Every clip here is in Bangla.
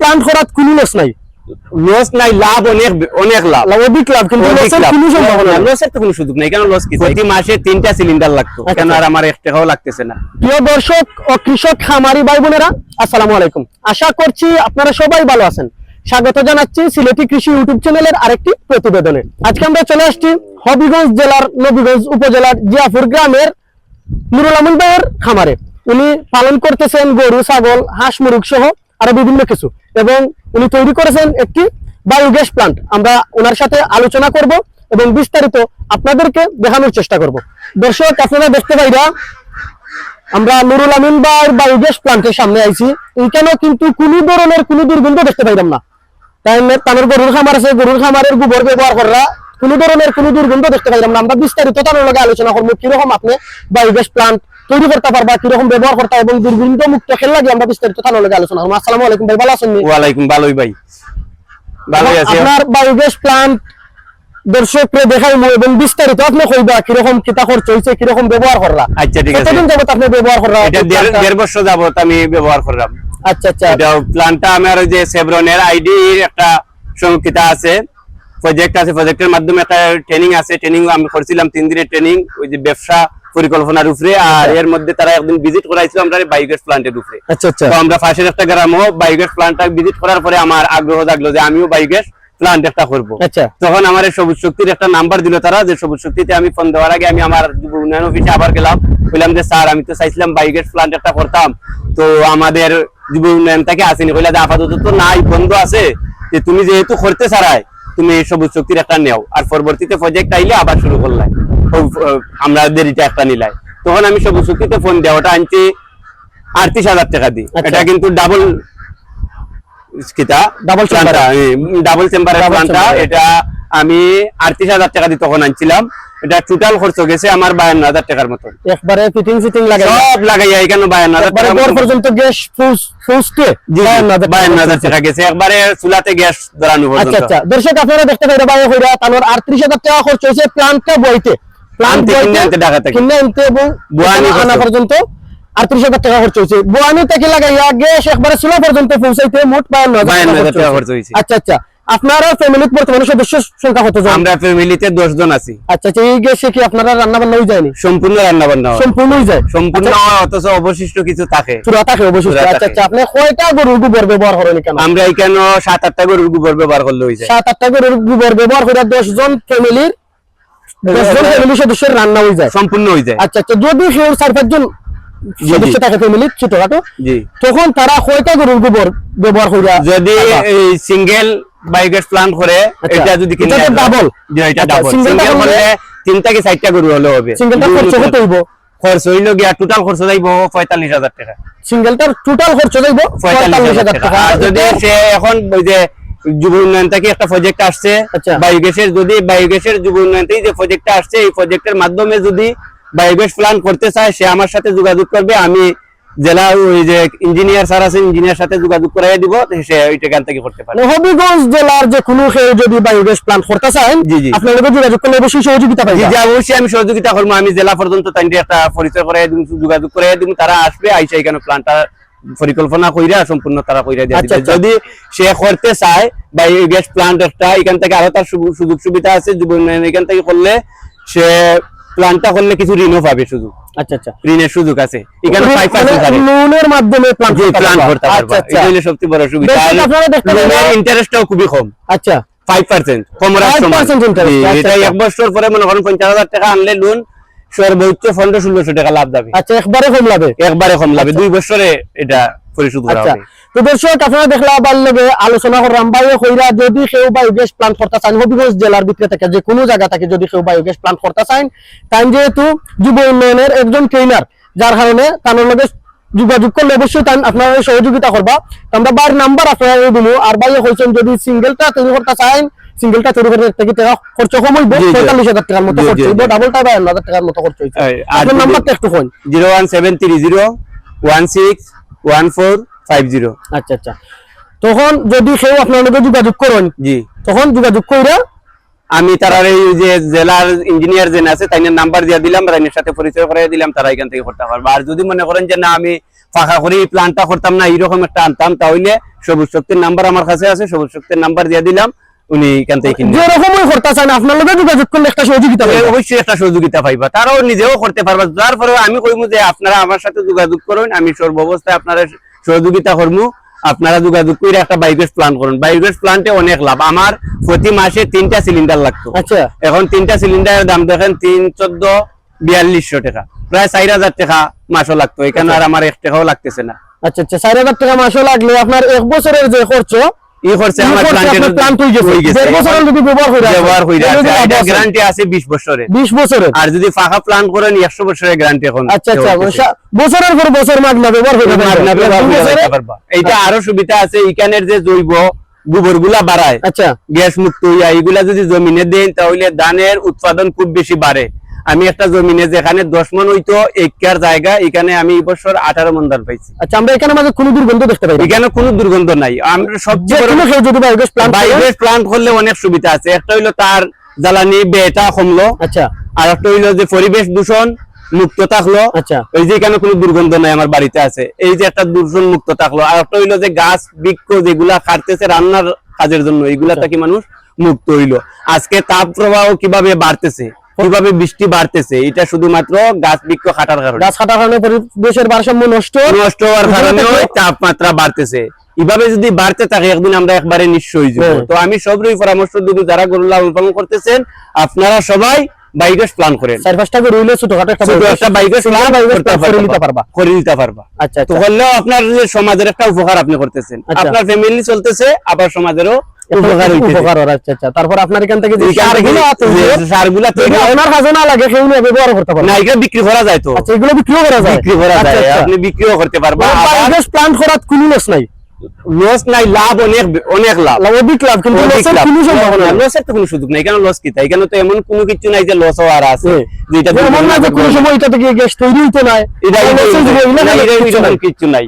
প্লান্ট করাত কোনো লস নাই। লস নাই লাভ অনেক অনেক লাভ। অধিক লাভ কিন্তু লসের কোনো সম্ভাবনা লসের তো কোনো সুযোগ নাই কেন লস কি? প্রতি মাসে তিনটা সিলিন্ডার লাগতো আচ্ছা। কেন আর আমার এক টাকাও লাগতেছে না। প্রিয় দর্শক ও কৃষক খামারি ভাই বোনেরা আসসালামু আলাইকুম। আশা করছি আপনারা সবাই ভালো আছেন। স্বাগত জানাচ্ছি সিলেটি কৃষি ইউটিউব চ্যানেলের আরেকটি প্রতিবেদনে। আজকে আমরা চলে আসছি হবিগঞ্জ জেলার নবীগঞ্জ উপজেলার জিয়াপুর গ্রামের নুরুল আমিন ভাইয়ের খামারে। উনি পালন করতেছেন গরু ছাগল হাঁস মুরগ সহ আরও বিভিন্ন কিছু। এবং উনি তৈরি করেছেন একটি বায়োগ্যাস প্লান্ট আমরা ওনার সাথে আলোচনা করব এবং বিস্তারিত আপনাদেরকে দেখানোর চেষ্টা করব। দর্শক, আপনারা দেখতে পাইরা আমরা নুরুল আমিন ভাই বায়োগ্যাস প্লান্টের সামনে আইছি। এইখানেও কিন্তু কোনো ধরনের কোনো দুর্গন্ধ দেখতে পাইলাম না। তাই তাদের গরুর খামার আছে, গরুর খামারের গোবর ব্যবহার করা কোনো ধরনের কোনো দুর্গন্ধ দেখতে পাইলাম না। আমরা বিস্তারিত তাদের লগে আলোচনা করব কীরকম আপনি বায়োগ্যাস প্লান্ট তৈরি করতে পারবা কীরকম ব্যবহার করতে এবং দুর্গন্ধ মুক্ত খেল লাগে আমরা বিস্তারিত তাদের লগে আলোচনা করব। আসসালামু আলাইকুম ভাই ভালো আছেন ওয়ালাইকুম ভালোই ভাই। ভালোই আছি। আপনার বায়োগ্যাস প্লান্ট দর্শকরে দেখাইমু এবং বিস্তারিত আপনি কইবা কীরকম কিতা খরচ হইছে কীরকম ব্যবহার করলা। আচ্ছা ঠিক আছে। কতদিন যাবত আপনি ব্যবহার করলা? এটা দেড় বছর যাবত আমি ব্যবহার করলাম। আচ্ছা আচ্ছা। এটা প্ল্যানটা আমার যে সেভরনের আইডি একটা সংরক্ষিত আছে। প্রজেক্ট আছে প্রজেক্টের মাধ্যমে একটা ট্রেনিং আছে ট্রেনিং আমি করছিলাম তিন দিনের ট্রেনিং ওই যে ব্যবসা পরিকল্পনার উপরে আর এর মধ্যে তারা একদিন ভিজিট করাইছিল আমরা বায়োগ্যাস প্লান্টের উপরে। আচ্ছা আচ্ছা। তো আমরা পাশের একটা গ্রামও বায়োগ্যাস প্লান্টটা ভিজিট করার পরে আমার আগ্রহ জাগলো যে আমিও বায়োগ্যাস প্লান্ট একটা করব। আচ্ছা। তখন আমার সবুজ শক্তির একটা নাম্বার দিল তারা যে সবুজ শক্তিতে আমি ফোন দেওয়ার আগে আমি আমার যুব উন্নয়ন অফিসে আবার গেলাম। বললাম যে স্যার আমি তো চাইছিলাম বায়োগ্যাস প্লান্ট একটা করতাম। তো আমাদের যুব উন্নয়ন থেকে আসেনি। কইলা যে আপাতত তো নাই বন্ধ আছে। যে তুমি যেহেতু করতে চারাই তুমি এই সবুজ শক্তির একটা নেও। আর পরবর্তীতে প্রজেক্ট আইলে আবার শুরু করলাই আমরা দেরিটা একটা নিলাই। তখন আমি সবুজ চুক্তিতে ফোন দেওয়া ওটা আনছি আটত্রিশ হাজার টাকা দিই আচ্ছা। এটা কিন্তু ডাবল। এটা আমি আটত্রিশ হাজার টাকা দিয়ে তখন আনছিলাম। এটা টোটাল খরচ গেছে আমার বায়ান্ন হাজার টাকার মতো। একবারে ফিটিং ফিটিং লাগাই। সব এখানে বায়ান্ন হাজার টাকা ঘর পর্যন্ত গ্যাস ফুস ফুসতে বায়ান্ন হাজার টাকা গেছে একবারে চুলাতে গ্যাস ধরানো আচ্ছা আচ্ছা দর্শক আপনারা দেখতে পাইরা ভাই হইরা তানোর 38000 টাকা খরচ প্লান্টটা বইতে। প্লান্ট আনতে, কিনে আনতে ঢাকা থেকে। কিনে আনতে এবং আনা খরচ। পর্যন্ত 38000 টাকা খরচ হইছে বুয়ানি থেকে লাগাইয়া গ্যাস একবারে চুলা পর্যন্ত পৌঁছাইতে মোট 52000 52,000 টাকা খরচ আচ্ছা আচ্ছা। আপনারা ফ্যামিলিতে বর্তমানে সদস্য সংখ্যা আমরা ফ্যামিলিতে দশ জন আছি। আচ্ছা আচ্ছা এই গ্যাসে কি আপনারা রান্না বান্না হয়ে যায়নি? সম্পূর্ণ রান্না বান্না। সম্পূর্ণ যায়? সম্পূর্ণ আচ্ছা, অথচ অবশিষ্ট কিছু থাকে। চূড়া থাকে অবশ্যই আচ্ছা আচ্ছা আপনি কয়টা গরুর গোবর ব্যবহার করেন কেন আমরা এখানে সাত আটটা গরুর গোবর ব্যবহার করলে হয়ে যায়। সাত আটটা গরুর গোবর ব্যবহার করে দশ জন ফ্যামিলির দশ জন ফ্যামিলি সদস্যের রান্না হয়ে যায়। সম্পূর্ণ হয়ে যায়। আচ্ছা আচ্ছা যদি চার পাঁচজন সদস্য। থাকে ফ্যামিলি ছোটখাটো তখন তারা কয়টা গরুর গোবর ব্যবহার করে যদি এই সিঙ্গেল বায়োগ্যাস প্লান্ট করে আচ্ছা। এটা যদি কিনে এটা আনতে যে এটা ডাবল সিঙ্গেল করলে- করলে তিন থেকে চারটা গরু হলে হবে? সিঙ্গেলটা খরচ কত হইব? খরচ হইল গিয়া টোটাল খরচ যাইব পঁয়তাল্লিশ হাজার টাকা। সিঙ্গেলটার টোটাল খরচ যাইব পঁয়তাল্লিশ হাজার টাকা। আর যদি সে এখন ওই যে যুব উন্নয়ন থেকে একটা প্রজেক্ট আসছে আচ্ছা। বায়োগ্যাসের যদি বায়োগ্যাসের যুব উন্নয়ন থেকে যে প্রজেক্টটা আসছে এই প্রজেক্টের মাধ্যমে যদি বায়োগ্যাস প্ল্যান করতে চায় সে আমার সাথে যোগাযোগ করবে আমি জেলা ওই যে ইঞ্জিনিয়ার স্যার আছে ইঞ্জিনিয়ার সাথে যোগাযোগ করাই দিব সে থেকে করতে পারে হবিগঞ্জ জেলার যে কোনো কেউ যদি বায়োগ্যাস প্লান্ট করতে চান জি, জি। যোগাযোগ করলে অবশ্যই সহযোগিতা জি পাইবে জি অবশ্যই আমি সহযোগিতা করব আমি জেলা পর্যন্ত তাইনকে একটা পরিচয় করাই দিব যোগাযোগ করাই দিব তারা আসবে আইসা এখানে প্ল্যানটা পরিকল্পনা কইরা সম্পূর্ণ তারা কইরা দিয়ে আচ্ছা, দিবে। আচ্ছা। যদি সে করতে চায় বা এই গ্যাস প্ল্যান্ট একটা এখান থেকে আরও তার সুযোগ সুবিধা আছে যুব উন্নয়ন এখান থেকে করলে সে প্ল্যানটা করলে কিছু ঋণও পাবে সুযোগ আচ্ছা আচ্ছা। ঋণের সুযোগ আছে। এখানে ফাইভ পার্সেন্ট লোনের মাধ্যমে প্লান্ট জি প্ল্যান করতে পারবা। আচ্ছা আচ্ছা। এটা হলো সবচেয়ে বড় সুবিধা। ইন্টারেস্টটাও খুবই কম। আচ্ছা। ফাইভ পার্সেন্ট কম 5% interest, আচ্ছা, এটা। এক বছর পরে মনে করেন পঞ্চাশ হাজার টাকা আনলে লোন সর্বোচ্চ ষোলোশো টাকা লাভ যাবে। আচ্ছা একবারে কম লাভে? একবারে কম লাভে। দুই বছরে এটা পরিশোধ করা আচ্ছা। হবে। তো দর্শক আপনারা দেখলা আবার লগে আলোচনা করলাম। কইরা যদি কেউ বায়োগ্যাস প্লান্ট করতে চান হবিগঞ্জ জেলার ভিতরে থেকে যে কোনো জায়গা থেকে যদি কেউ বায়োগ্যাস প্লান্ট করতে চান তাই যেহেতু যুব উন্নয়নের একজন ট্রেনার যার কারণে তার লগে যোগাযোগ করলে অবশ্যই তাই আপনারা সহযোগিতা করবা। আমরা বার নাম্বার আপনারা দিব আর বাইরে কইছেন যদি সিঙ্গেলটা তৈরি করতে চান সিঙ্গেলটা তৈরি করতে থেকে টাকা খরচ। পঁয়তাল্লিশ হাজার টাকার মতো খরচ হইব। ডাবলটা বা হাজার টাকার মতো খরচ হইছে আপনার নাম্বারটা একটু কোন zero one seven three zero one six one four five zero. আচ্ছা আচ্ছা। তখন যদি কেউ আপনার যোগাযোগ করেন জি। তখন যোগাযোগ কইরা আমি তার এই যে জেলার ইঞ্জিনিয়ার যে আছে তাই নাম্বার দিয়ে দিলাম তাইনের সাথে পরিচয় করে দিলাম তারা এখান থেকে করতে পারবে। আর যদি মনে করেন যে না আমি ফাঁকা করে এই প্ল্যানটা করতাম না এইরকম একটা আনতাম তাহলে সবুজ শক্তির নাম্বার আমার কাছে আছে সবুজ শক্তির নাম্বার দিয়ে দিলাম উনি এখান থেকে কিনবেন যে করতে চান আপনার লগে যোগাযোগ করলে একটা সহযোগিতা অবশ্যই একটা সহযোগিতা পাইবা তারাও নিজেও করতে পারবা। তারপরে আমি কইমু যে আপনারা আমার সাথে যোগাযোগ করুন আমি সর্ব অবস্থায় আপনারা সহযোগিতা করব আপনারা যোগাযোগ করে একটা বায়োগ্যাস প্লান্ট করুন। বায়োগ্যাস প্লান্টে অনেক লাভ। আমার প্রতি মাসে তিনটা সিলিন্ডার লাগতো। আচ্ছা। এখন তিনটা সিলিন্ডারের দাম দেখেন তিন চোদ্দ বিয়াল্লিশশো টাকা। প্রায় চার হাজার টাকা মাসও লাগতো। এখানে আর আমার এক টাকাও লাগতেছে না। আচ্ছা আচ্ছা। চার হাজার টাকা মাসও লাগলে আপনার এক বছরের যে খরচ ই করছে আমার গেছে। দেড় যদি ব্যবহার ব্যবহার। গ্যারান্টি আছে। বিশ বছরের। বিশ বছরের। আর যদি ফাঁকা প্ল্যান করেন একশো বছরের গ্যারান্টি এখন আচ্ছা আচ্ছা। বছরের পর বছর মাগনা ব্যবহার মাগনা ব্যবহার। এইটা আরও সুবিধা আছে। এখানের যে জৈব গোবরগুলা বাড়ায় আচ্ছা। গ্যাস মুক্ত হইয়া এইগুলা যদি জমিনে দেন তাহলে ধানের উৎপাদন খুব বেশি বাড়ে। আমি একটা জমিনে যেখানে দশ মন হইতো একার জায়গা এখানে আমি এই বছর আঠারো মন ধান পাইছি। আচ্ছা আমরা এখানে মাঝে কোনো দুর্গন্ধ দেখতে পাই এখানে কোনো দুর্গন্ধ নাই। আমরা সবচেয়ে প্লান্ট করলে অনেক সুবিধা আছে। একটা হইল তার জ্বালানি বেটা কমলো। আচ্ছা। আর একটা হইল যে পরিবেশ দূষণ মুক্ত থাকল। আচ্ছা। এই যে এখানে কোনো দুর্গন্ধ নাই আমার বাড়িতে আছে। এই যে একটা দূষণ মুক্ত থাকল। আর একটা হইল যে গাছ বৃক্ষ যেগুলা কাটতেছে রান্নার কাজের জন্য এইগুলা আচ্ছা। থেকে মানুষ মুক্ত হইল। আজকে তাপ প্রবাহ কীভাবে বাড়তেছে? কীভাবে বৃষ্টি বাড়তেছে? এটা শুধুমাত্র গাছ বৃক্ষ কাটার কারণে। গাছ কাটার কারণে পরিবেশের ভারসাম্য নষ্ট। নষ্ট হওয়ার কারণে তাপমাত্রা বাড়তেছে। এভাবে যদি বাড়তে থাকে একদিন আমরা একবারে হয়ে যাব। হ্যাঁ। তো আমি সবরই পরামর্শ দিব যারা গরু লালন পালন করতেছেন আপনারা সবাই বাইগাস প্ল্যান করেন। চার পাঁচটা করে রইলে ছোটখাটো একটা ছোট একটা বাইগাস ছোট প্ল্যান করে নিতে পারবা। করে নিতে পারবা। আচ্ছা তো আচ্ছা করলেও আপনার যে সমাজের একটা উপকার আপনি করতেছেন। আচ্ছা। আপনার ফ্যামিলি চলতেছে আবার সমাজেরও উপকার হইতেছে। উপকার হওয়ার, আচ্ছা আচ্ছা। তারপর আপনার এখান থেকে যে সারগুলো আছে, যে যে- সারগুলা তৈরি যেগুলো ওনার কাজে না লাগে সেগুলো ব্যবহার করতে পারবেন। না এগুলো বিক্রি করা যায় তো। আচ্ছা এগুলো বিক্রিও করা যায়? বিক্রি করা যায়। আপনি বিক্রিও করতে পারবা বায়োগ্যাস প্ল্যান্ট করার কোনো লস নাই? লস নাই লাভ অনেক অনেক লাভ। লাভ অধিক লাভ কিন্তু লসের কোনো সম্ভাবনা লসের তো কোনো সুযোগ নাই লস কি? তাই তো এমন কোনো কিছু নাই যে লস হওয়ার আছে যেটা এমন না যে কোনো সময় এটা থেকে গ্যাস তৈরি হইতো না এটা এটা লসের যে এগুলো এটা- কোনো এটা- কিছু নাই।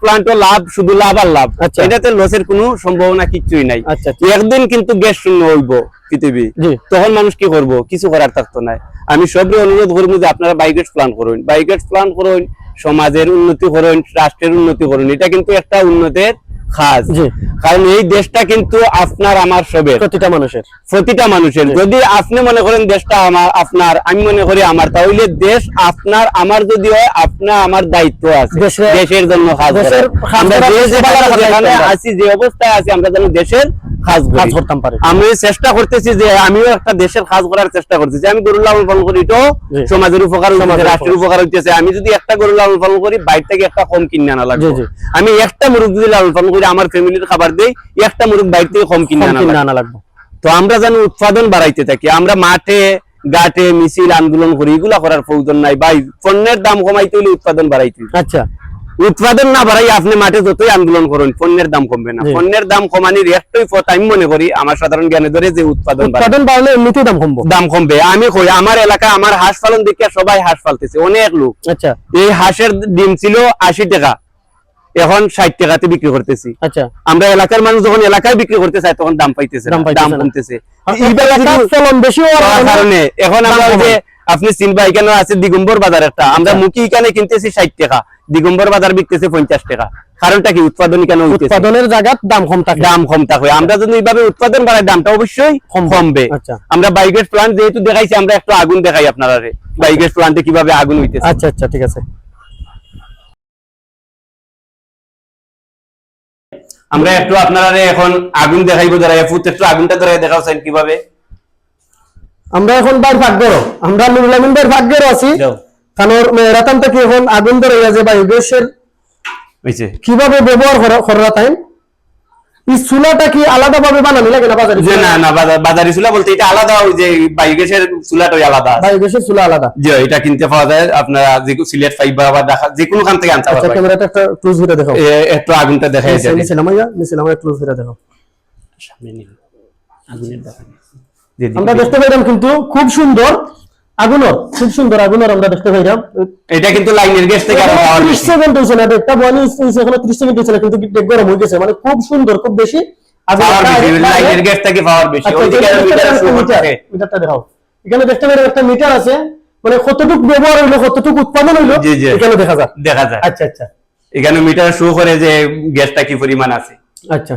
প্লান্টও লাভ শুধু লাভ আর লাভ। আচ্ছা। এটাতে লসের কোনো সম্ভাবনা নাই। আচ্ছা, আচ্ছা। একদিন কিন্তু গ্যাস শূন্য হইব পৃথিবী। তখন মানুষ কি করব? কিছু করার থাকতো না আমি সবরে অনুরোধ করব যে আপনারা বায়োগ্যাস প্ল্যান করুন। বায়োগ্যাস প্ল্যান করুন সমাজের উন্নতি করুন রাষ্ট্রের উন্নতি করুন। এটা কিন্তু একটা উন্নতির খাস। কারণ এই দেশটা কিন্তু আপনার আমার সবের প্রতিটা মানুষের। প্রতিটা মানুষের। যদি আপনি মনে করেন দেশটা আমার আপনার আমি মনে করি আমার তাহলে দেশ আপনার আমার যদি হয় আপনার আমার দায়িত্ব আছে। দেশের- জন্য যেখানে- আছি যে অবস্থায় আছি আমরা যেন দেশের কাজ কাজ করতাম পারি। আমি চেষ্টা করতেছি যে আমিও একটা দেশের কাজ করার চেষ্টা করতেছি। আমি গরু লালন পালন করি তো। সমাজের উপকার রাষ্ট্রের উপকার। হইতেছে। আমি যদি একটা গরু লালন পালন করি বাইরে থেকে একটা কম কিনে আনা লাগবে। আমি একটা মুরগ যদি লালন পালন করি আমার ফ্যামিলির খাবার দেই একটা মুরগ বাইরে থেকে কম কিনে আনা লাগবে। তো আমরা যেন উৎপাদন বাড়াইতে থাকি আমরা মাঠে ঘাটে মিছিল আন্দোলন করি এগুলা করার প্রয়োজন নাই। ভাই পণ্যের দাম কমাইতে হইলে উৎপাদন বাড়াইতে আচ্ছা। উৎপাদন না বাড়াই আপনি মাঠে যতই আন্দোলন করুন পণ্যের দাম কমবে না। পণ্যের দাম কমানির একটাই পথ আমি মনে করি আমার সাধারণ জ্ঞানে ধরে যে উৎপাদন। উৎপাদন বাড়লে এমনিতেই দাম কমবো। দাম কমবে। আমি কই আমার এলাকা আমার হাঁস পালন দেখে সবাই হাঁস পালতেছে অনেক লোক। আচ্ছা। এই হাঁসের ডিম ছিল আশি টাকা। এখন ষাট টাকাতে বিক্রি করতেছি। আচ্ছা। আমরা এলাকার মানুষ যখন এলাকায় বিক্রি করতে চাই তখন দাম পাইতেছে দাম। কমতেছে। কারণে কারণে এখন আমরা যে আপনি চিনবা এখানে আছে দিগম্বর বাজার একটা। আমরা মুখী এখানে কিনতেছি ষাট টাকা দিগম্বর বাজার বিকতেছে পঞ্চাশ টাকা। কারণটা কি? উৎপাদন কেন উৎপাদনের জায়গাত দাম কম থাকে। দাম কম থাকে। আমরা যদি এইভাবে উৎপাদন বাড়াই দামটা অবশ্যই কমবে। আচ্ছা। আমরা বায়োগ্যাস প্লান্ট যেহেতু দেখাইছি আমরা একটু আগুন দেখাই আপনারা বায়োগ্যাস প্লান্টে কীভাবে আগুন হইতেছে। আচ্ছা আচ্ছা ঠিক আছে। আমরা একটু আপনারা এখন আগুন দেখাইবো যারা ফুট একটু আগুনটা ধরে দেখাও চাই কীভাবে। আমরা এখন বাইর ভাগ্যের আমরা নুরুল আমিন ভাগ্যের আছি। কারণ রাতাম থেকে এখন আগুন ধরে গেছে বায়োগ্যাসের হইছে। কীভাবে ব্যবহার করা- করা তাই? এই চুলাটা কি আলাদা ভাবে বানানি লাগে না বাজারে? যে না না বাজার- বাজারি চুলা বলতে এটা আলাদা ওই যে বায়োগ্যাসের চুলাটাই আলাদা বায়োগ্যাসের চুলা আলাদা। এটা কিনতে পাওয়া যায় আপনারা যে সিলেট ফাইবার বা ঢাকা যে কোনো খান থেকে আনতে আচ্ছা পারবেন। ক্যামেরাটা একটা ক্লোজ করে দেখো এ, একটু আগুনটা দেখা নিচে যায় নিচে নামাইয়া নিচে নামাইয়া ক্লোজ করে দেখো। আমরা দেখতে কিন্তু খুব সুন্দর আগুনর খুব সুন্দর আগুনর আমরা দেখতে পাইলাম এটা কিন্তু লাইনের গ্যাস থেকে আরও পাওয়ার সেকেন্ড না একটা এখন ত্রিশ সেকেন্ড হয়েছে না কিন্তু গরম হয়ে গেছে মানে খুব সুন্দর খুব বেশি লাইনের গ্যাস থেকে পাওয়ার বেশি। আচ্ছা, মিটার মিটারটা দেখাও। এখানে দেখতে পারেন একটা মিটার আছে মানে কতটুকু ব্যবহার হইল কতটুকু উৎপাদন হইল। এখানে দেখা যায় দেখা যায় আচ্ছা আচ্ছা। এখানে মিটার শো করে যে গ্যাসটা কি পরিমাণ আছে। আচ্ছা।